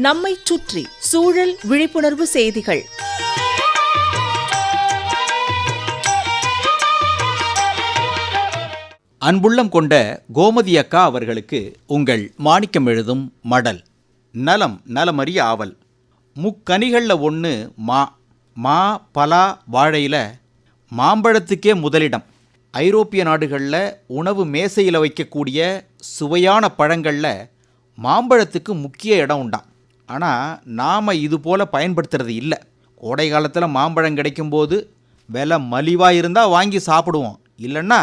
நம்மை சுற்றி சூழல் விழிப்புணர்வு செய்திகள். அன்புள்ளம் கொண்ட கோமதி அக்கா அவர்களுக்கு உங்கள் மாணிக்கம் எழுதும் மடல். நலம் நலமறிய ஆவல். முக்கனிகளில் ஒன்று மா. மா பலா வாழையில் மாம்பழத்துக்கே முதலிடம். ஐரோப்பிய நாடுகளில் உணவு மேசையில் வைக்கக்கூடிய சுவையான பழங்களில் மாம்பழத்துக்கு முக்கிய இடம் உண்டாம். ஆனால் நாம் இது போல் பயன்படுத்துறது இல்லை. கோடை காலத்தில் மாம்பழம் கிடைக்கும்போது விலை மலிவாக இருந்தால் வாங்கி சாப்பிடுவோம். இல்லைன்னா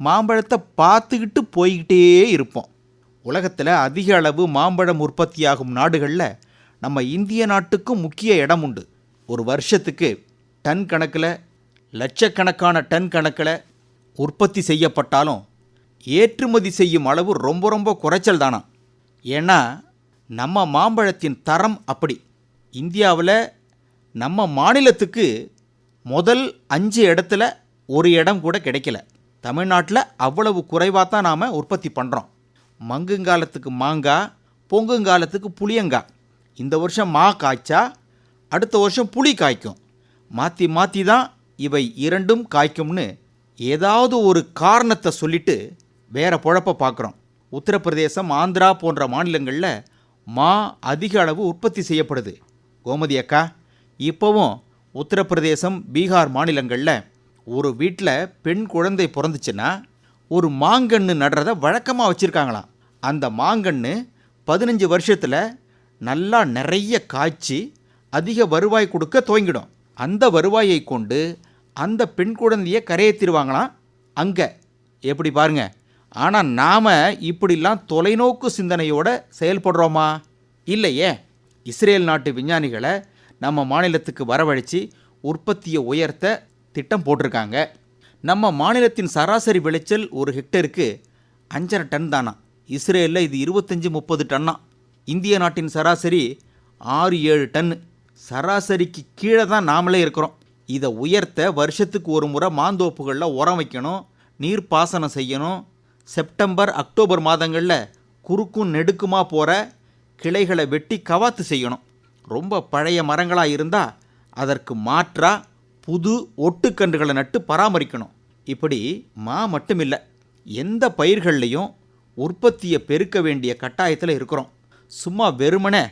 மாம்பழத்தை பார்த்துக்கிட்டு போய்கிட்டே இருப்போம். உலகத்தில் அதிக அளவு மாம்பழம் உற்பத்தியாகும் நாடுகளில் நம்ம இந்திய நாட்டுக்கும் முக்கிய இடம் உண்டு. ஒரு வருஷத்துக்கு டன் கணக்கில் லட்சக்கணக்கான டன் கணக்கில் உற்பத்தி செய்யப்பட்டாலும் ஏற்றுமதி செய்யும் அளவு ரொம்ப ரொம்ப குறைச்சல் தானா? ஏன்னா நம்ம மாம்பழத்தின் தரம் அப்படி. இந்தியாவில் நம்ம மாநிலத்துக்கு முதல் அஞ்சு இடத்துல ஒரு இடம் கூட கிடைக்கல. தமிழ்நாட்டில் அவ்வளவு குறைவாக தான் நாம் உற்பத்தி பண்ணுறோம் மங்குங்காலத்துக்கு மாங்காய் பொங்குங்காலத்துக்கு புளியங்காய் இந்த வருஷம் மா காய்ச்சா அடுத்த வருஷம் புளி காய்க்கும். மாற்றி மாற்றி தான் இவை இரண்டும் காய்க்கும்னு ஏதாவது ஒரு காரணத்தை சொல்லிட்டு வேறு பொழப்ப பார்க்குறோம் உத்தரப்பிரதேசம் ஆந்திரா போன்ற மாநிலங்களில் மா அதிக அளவு உற்பத்தி செய்யப்படுது. கோமதி அக்கா இப்போவும் உத்தரப்பிரதேசம் பீகார் மாநிலங்களில் ஒரு வீட்டில் பெண் குழந்தை பிறந்துச்சுன்னா ஒரு மாங்கன்று நடுறத வழக்கமாக வச்சுருக்காங்களாம். அந்த மாங்கன்று பதினஞ்சு வருஷத்தில் நல்லா நிறைய காய்ச்சி அதிக வருவாய் கொடுக்க துவங்கிடும். அந்த வருவாயை கொண்டு அந்த பெண் குழந்தையை கரையேற்றிடுவாங்களாம் அங்கே எப்படி பாருங்கள் ஆனால் நாம் இப்படிலாம் தொலைநோக்கு சிந்தனையோட செயல்படுறோமா? இல்லையே. இஸ்ரேல் நாட்டு விஞ்ஞானிகளை நம்ம மாநிலத்துக்கு வரவழைச்சி உற்பத்தியை உயர்த்த திட்டம் போட்டிருக்காங்க. நம்ம மாநிலத்தின் சராசரி விளைச்சல் ஒரு ஹெக்டருக்கு அஞ்சரை டன் தானா. இஸ்ரேலில் இது இருபத்தஞ்சி முப்பது டன்னா. இந்திய நாட்டின் சராசரி ஆறு ஏழு டன்னு சராசரிக்கு கீழே தான் நாமளே இருக்கிறோம். இதை உயர்த்த வருஷத்துக்கு ஒரு முறை மாந்தோப்புகளில் உரம் வைக்கணும் நீர் பாசனம் செய்யணும் செப்டம்பர் அக்டோபர் மாதங்களில் குறுக்கும் நெடுக்குமா போகிற கிளைகளை வெட்டி கவாத்து செய்யணும். ரொம்ப பழைய மரங்களாக இருந்தால் அதற்கு மாற்றாக புது ஒட்டுக்கன்றுகளை நட்டு பராமரிக்கணும். இப்படி மா மட்டும் இல்லை எந்த பயிர்கள்லையும் உற்பத்தியை பெருக்க வேண்டிய கட்டாயத்தில் இருக்கிறோம். சும்மா வெறுமனே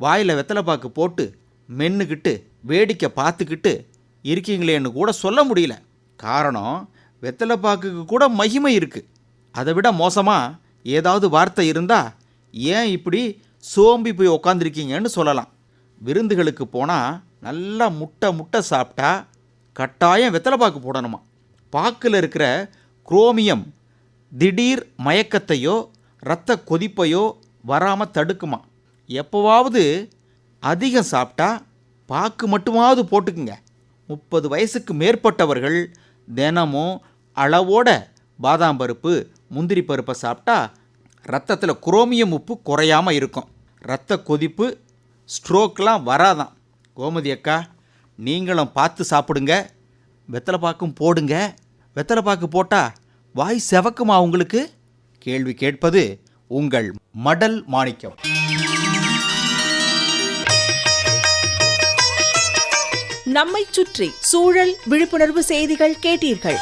வாயில் வெத்தலைப்பாக்கு போட்டு மென்னுக்கிட்டு வேடிக்கை பார்த்துக்கிட்டு இருக்கீங்களேன்னு கூட சொல்ல முடியல. காரணம் வெத்தலைப்பாக்குக்கு கூட மகிமை இருக்குது அதை விட மோசமாக ஏதாவது வார்த்தை இருந்தால் ஏன் இப்படி சோம்பி போய் உக்காந்துருக்கீங்கன்னு சொல்லலாம். விருந்துகளுக்கு போனால் நல்லா முட்டை முட்டை சாப்பிட்டா கட்டாயம் வெத்தலை பாக்கு போடணுமா. பாக்கில் இருக்கிற குரோமியம் திடீர் மயக்கத்தையோ இரத்த கொதிப்பையோ வராமல் தடுக்குமா. எப்போவாவது அதிகம் சாப்பிட்டா பாக்கு மட்டுமாவது போட்டுக்குங்க. முப்பது வயசுக்கு மேற்பட்டவர்கள் தினமும் அளவோட பாதாம் பருப்பு முந்திரி பருப்பை சாப்பிட்டா ரத்தத்தில் குரோமியம் உப்பு குறையாமல் இருக்கும். ரத்த கொதிப்பு ஸ்ட்ரோக்லாம் வராதான் கோமதி அக்கா நீங்களும் பார்த்து சாப்பிடுங்க. வெத்தலைப்பாக்கும் போடுங்க. வெத்தலைப்பாக்கு போட்டால் வாய் செவக்குமா உங்களுக்கு? கேள்வி கேட்பது உங்கள் மடல் மாணிக்கம். நம்மை சுற்றி சூழல் விழிப்புணர்வு செய்திகள் கேட்டீர்கள்.